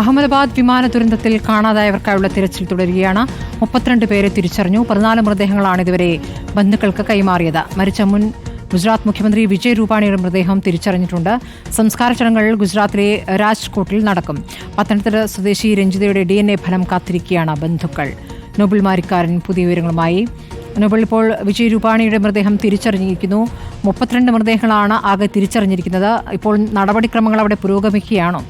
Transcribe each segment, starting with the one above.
അഹമ്മദാബാദ് വിമാന ദുരന്തത്തിൽ കാണാതായവർക്കായുള്ള തിരച്ചിൽ തുടരുകയാണ്. മുപ്പത്തിരണ്ട് പേരെ തിരിച്ചറിഞ്ഞു. പതിനാല് മൃതദേഹങ്ങളാണ് ഇതുവരെ ബന്ധുക്കൾക്ക് കൈമാറിയത്. മരിച്ച മുൻ ഗുജറാത്ത് മുഖ്യമന്ത്രി വിജയ് രൂപാണിയുടെ മൃതദേഹം തിരിച്ചറിഞ്ഞിട്ടുണ്ട്. സംസ്കാര ചടങ്ങുകൾ ഗുജറാത്തിലെ രാജ്കോട്ടിൽ നടക്കും. പത്തനംതിട്ട സ്വദേശി രഞ്ജിതയുടെ ഡി ഫലം കാത്തിരിക്കുകയാണ് ബന്ധുക്കൾ. നോബിൾ മാരിക്കാരൻ പുതിയ വിവരങ്ങളുമായി. നോബിൾ ഇപ്പോൾ വിജയ് രൂപാണിയുടെ മൃതദേഹം തിരിച്ചറിഞ്ഞിരിക്കുന്നു. മുപ്പത്തിരണ്ട് മൃതദേഹങ്ങളാണ് ആകെ തിരിച്ചറിഞ്ഞിരിക്കുന്നത്. ഇപ്പോൾ നടപടിക്രമങ്ങൾ അവിടെ പുരോഗമിക്കുകയാണോ?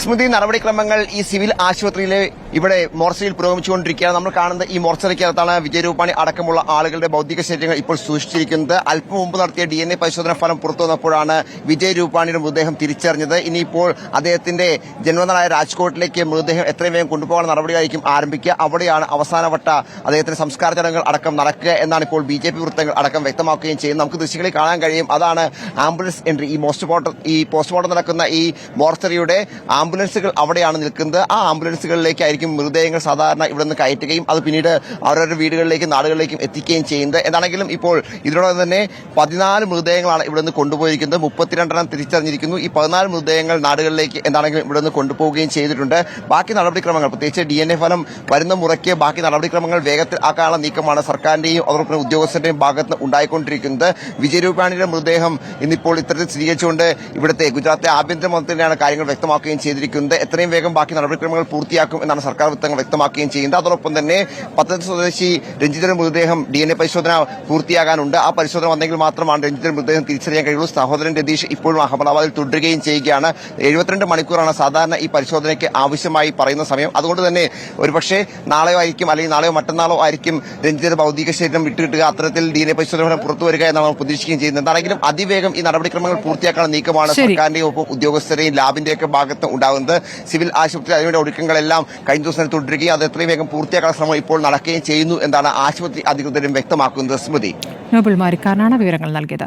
സ്മൃതി നടപടിക്രമങ്ങൾ ഈ സിവിൽ ആശുപത്രിയിലെ ഇവിടെ മോർച്ചയിൽ പുരോഗമിച്ചുകൊണ്ടിരിക്കുകയാണ്. നമ്മൾ കാണുന്നത് ഈ മോർച്ചറിക്കകത്താണ് വിജയരൂപാണി അടക്കമുള്ള ആളുകളുടെ ഭൗതിക ശരീരങ്ങൾ ഇപ്പോൾ സൂക്ഷിച്ചിരിക്കുന്നത്. അല്പം മുമ്പ് നടത്തിയ ഡി എൻ എ പരിശോധന ഫലം പുറത്തു വന്നപ്പോഴാണ് വിജയ് രൂപാണിയുടെ മൃതദേഹം തിരിച്ചറിഞ്ഞത്. ഇനിയിപ്പോൾ അദ്ദേഹത്തിന്റെ ജന്മനായ രാജ്കോട്ടിലേക്ക് മൃതദേഹം എത്രയും വേഗം കൊണ്ടുപോകാൻ നടപടിയായിരിക്കും ആരംഭിക്കുക. അവിടെയാണ് അവസാനവട്ട അദ്ദേഹത്തിന്റെ സംസ്കാര ചടങ്ങുകൾ അടക്കം നടക്കുക എന്നാണ് ഇപ്പോൾ ബി ജെ പി വൃത്തങ്ങൾ അടക്കം വ്യക്തമാക്കുകയും ചെയ്യുന്നത്. നമുക്ക് ദൃശ്യങ്ങളിൽ കാണാൻ കഴിയും. അതാണ് ആംബുലൻസ് എൻട്രി. ഈ പോസ്റ്റ്മോർട്ടം ഈ പോസ്റ്റ്മോർട്ടം നടക്കുന്ന ഈ മോർച്ചറിയുടെ ആംബുലൻസുകൾ അവിടെയാണ് നിൽക്കുന്നത്. ആ ആംബുലൻസുകളിലേക്കായിരിക്കും മൃതദേഹങ്ങൾ സാധാരണ ഇവിടെ നിന്ന് കയറ്റുകയും അത് പിന്നീട് അവരവരുടെ വീടുകളിലേക്കും നാടുകളിലേക്കും എത്തിക്കുകയും ചെയ്യുന്നത്. എന്താണെങ്കിലും ഇപ്പോൾ ഇതിനോടൊപ്പം തന്നെ പതിനാല് മൃതദേഹങ്ങളാണ് ഇവിടെ നിന്ന് കൊണ്ടുപോയിരിക്കുന്നത്. മുപ്പത്തിരണ്ടെണ്ണം തിരിച്ചറിഞ്ഞിരിക്കുന്നു. ഈ പതിനാല് മൃതദേഹങ്ങൾ നാടുകളിലേക്ക് എന്താണെങ്കിലും ഇവിടെ നിന്ന് കൊണ്ടുപോവുകയും ചെയ്തിട്ടുണ്ട്. ബാക്കി നടപടിക്രമങ്ങൾ പ്രത്യേകിച്ച് ഡി എൻ എ ഫലം വരുന്ന മുറയ്ക്ക് ബാക്കി നടപടിക്രമങ്ങൾ വേഗത്തിൽ ആക്കാനുള്ള നീക്കമാണ് സർക്കാരിന്റെയും അതോടൊപ്പം ഉദ്യോഗസ്ഥരുടെയും ഭാഗത്ത് ഉണ്ടായിക്കൊണ്ടിരിക്കുന്നത്. വിജയരൂപാണിയുടെ മൃതദേഹം ഇന്നിപ്പോൾ ഇത്തരത്തിൽ സ്ഥിരീകരിച്ചുകൊണ്ട് ഇവിടുത്തെ ഗുജറാത്തിലെ ആഭ്യന്തര മന്ത്രിയാണ് കാര്യങ്ങൾ വ്യക്തമാക്കുകയും ചെയ്തിരിക്കുന്നത്. എത്രയും വേഗം ബാക്കി നടപടിക്രമങ്ങൾ പൂർത്തിയാക്കും എന്നാണ് സർക്കാർ വൃത്തങ്ങൾ വ്യക്തമാക്കുകയും ചെയ്യുന്നത് അതോടൊപ്പം തന്നെ പത്തനംതിട്ട സ്വദേശി രഞ്ജിതയുടെ മൃതദേഹം ഡി എൻ എ പരിശോധന പൂർത്തിയാകാനുണ്ട്. ആ പരിശോധന വന്നെങ്കിൽ മാത്രമാണ് രഞ്ജിതയുടെ മൃതദേഹം തിരിച്ചറിയാൻ കഴിയുള്ളൂ. സഹോദരൻ രതീഷ് ഇപ്പോഴും അഹമ്മദാബാദിൽ തുടരുകയും ചെയ്യുകയാണ്. എഴുപത്തിരണ്ട് മണിക്കൂറാണ് സാധാരണ ഈ പരിശോധനയ്ക്ക് ആവശ്യമായി പറയുന്ന സമയം. അതുകൊണ്ട് തന്നെ ഒരുപക്ഷെ നാളെയോ ആയിരിക്കും അല്ലെങ്കിൽ നാളെയോ മറ്റന്നാളോ ആയിരിക്കും രഞ്ജിതയുടെ ഭൗതിക ശരീരം വിട്ടുകിട്ടുക. അത്തരത്തിൽ ഡി എൻ എ പരിശോധന ഫലം പുറത്തു വരിക എന്നാണ് നമ്മൾ പ്രതീക്ഷിക്കുകയും ചെയ്യുന്നത്. എന്താണെങ്കിലും അതിവേഗം ഈ നടപടിക്രമങ്ങൾ പൂർത്തിയാക്കാനുള്ള നീക്കമാണ്. സർക്കാരിന്റെയും ഒപ്പം ഉദ്യോഗസ്ഥരെയും ലാബിന്റെയൊക്കെ ഭാഗത്ത് ഉണ്ടാകുന്നത്. സിവിൽ ആശുപത്രി അതിനുവേണ്ട ഒരുക്കങ്ങളെല്ലാം കഴിഞ്ഞ ദിവസം തുടരുകയും അത് എത്രയും വേഗം പൂർത്തിയാക്കാനുള്ള ശ്രമം ഇപ്പോൾ നടക്കുകയും ചെയ്യുന്നു എന്നാണ് ആശുപത്രി അധികൃതരും വ്യക്തമാക്കുന്നത്. സ്മൃതി. നോബിൾ മാരിക്കാരനാണ് വിവരങ്ങൾ നൽകിയത്.